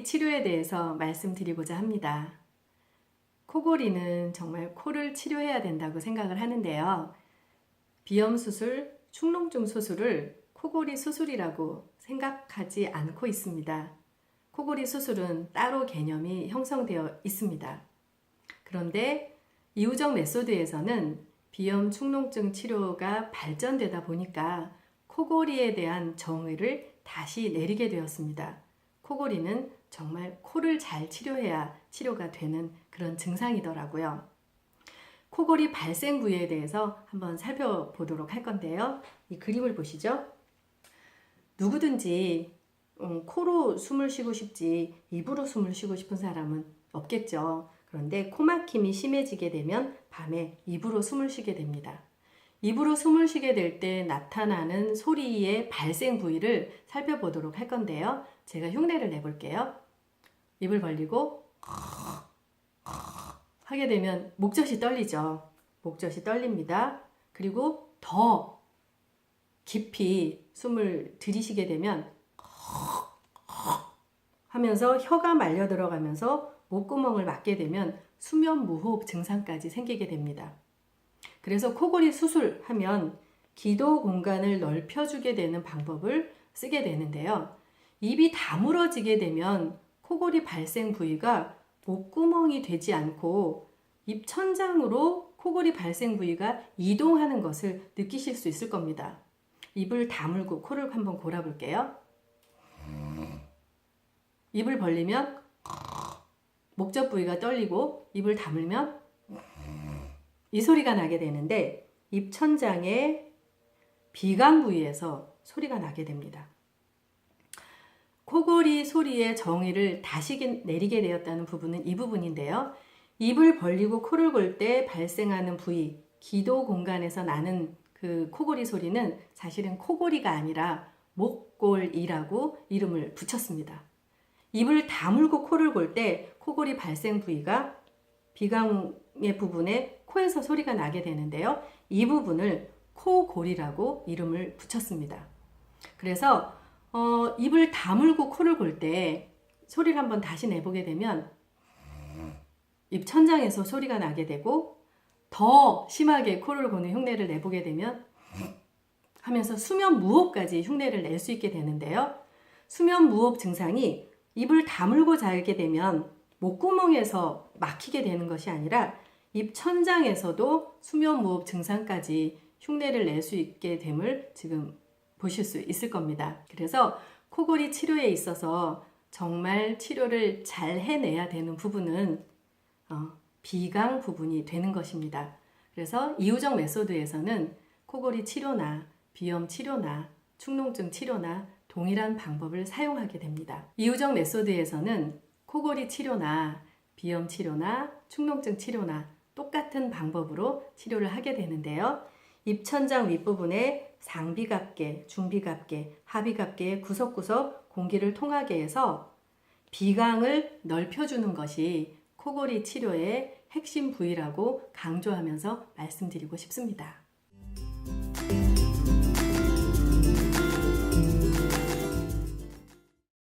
치료에 대해서 말씀드리고자 합니다. 코골이는 정말 코를 치료해야 된다고 생각을 하는데요. 비염 수술, 축농증 수술을 코골이 수술이라고 생각하지 않고 있습니다. 코골이 수술은 따로 개념이 형성되어 있습니다. 그런데 이후적 메소드에서는 비염 축농증 치료가 발전되다 보니까 코골이에 대한 정의를 다시 내리게 되었습니다. 코골이는 정말 코를 잘 치료해야 치료가 되는 그런 증상이더라고요. 코골이 발생 부위에 대해서 한번 살펴보도록 할 건데요. 이 그림을 보시죠. 누구든지 음, 코로 숨을 쉬고 싶지 입으로 숨을 쉬고 싶은 사람은 없겠죠. 그런데 코막힘이 심해지게 되면 밤에 입으로 숨을 쉬게 됩니다. 입으로 숨을 쉬게 될 때 나타나는 소리의 발생 부위를 살펴보도록 할 건데요. 제가 흉내를 내볼게요. 입을 벌리고 하게 되면 목젖이 떨리죠. 목젖이 떨립니다. 그리고 더 깊이 숨을 들이쉬게 되면 하면서 혀가 말려 들어가면서 목구멍을 막게 되면 수면 무호흡 증상까지 생기게 됩니다. 그래서 코골이 수술하면 기도 공간을 넓혀주게 되는 방법을 쓰게 되는데요. 입이 다물어지게 되면 코골이 발생 부위가 목구멍이 되지 않고 입 천장으로 코골이 발생 부위가 이동하는 것을 느끼실 수 있을 겁니다. 입을 다물고 코를 한번 골아볼게요. 입을 벌리면 목젖 부위가 떨리고 입을 다물면 이 소리가 나게 되는데 입 천장의 비강 부위에서 소리가 나게 됩니다. 코골이 소리의 정의를 다시 내리게 되었다는 부분은 이 부분인데요. 입을 벌리고 코를 골 때 발생하는 부위, 기도 공간에서 나는 그 코골이 소리는 사실은 코골이가 아니라 목골이라고 이름을 붙였습니다. 입을 다물고 코를 골 때 코골이 발생 부위가 비강의 부분에 코에서 소리가 나게 되는데요. 이 부분을 코골이라고 이름을 붙였습니다. 그래서 어, 입을 다물고 코를 골 때 소리를 한번 다시 내보게 되면 입 천장에서 소리가 나게 되고 더 심하게 코를 고는 흉내를 내보게 되면 하면서 수면 무호흡까지 흉내를 낼 수 있게 되는데요. 수면 무호흡 증상이 입을 다물고 자게 되면 목구멍에서 막히게 되는 것이 아니라 입 천장에서도 수면 무호흡 증상까지 흉내를 낼 수 있게 됨을 지금 보실 수 있을 겁니다. 그래서 코골이 치료에 있어서 정말 치료를 잘 해내야 되는 부분은 어, 비강 부분이 되는 것입니다. 그래서 이후적 메소드에서는 코골이 치료나 비염 치료나 축농증 치료나 동일한 방법을 사용하게 됩니다. 이후적 메소드에서는 코골이 치료나 비염 치료나 축농증 치료나 똑같은 방법으로 치료를 하게 되는데요. 입천장 윗부분에 상비갑계, 중비갑계, 하비갑계의 구석구석 공기를 통하게 해서 비강을 넓혀주는 것이 코골이 치료의 핵심 부위라고 강조하면서 말씀드리고 싶습니다.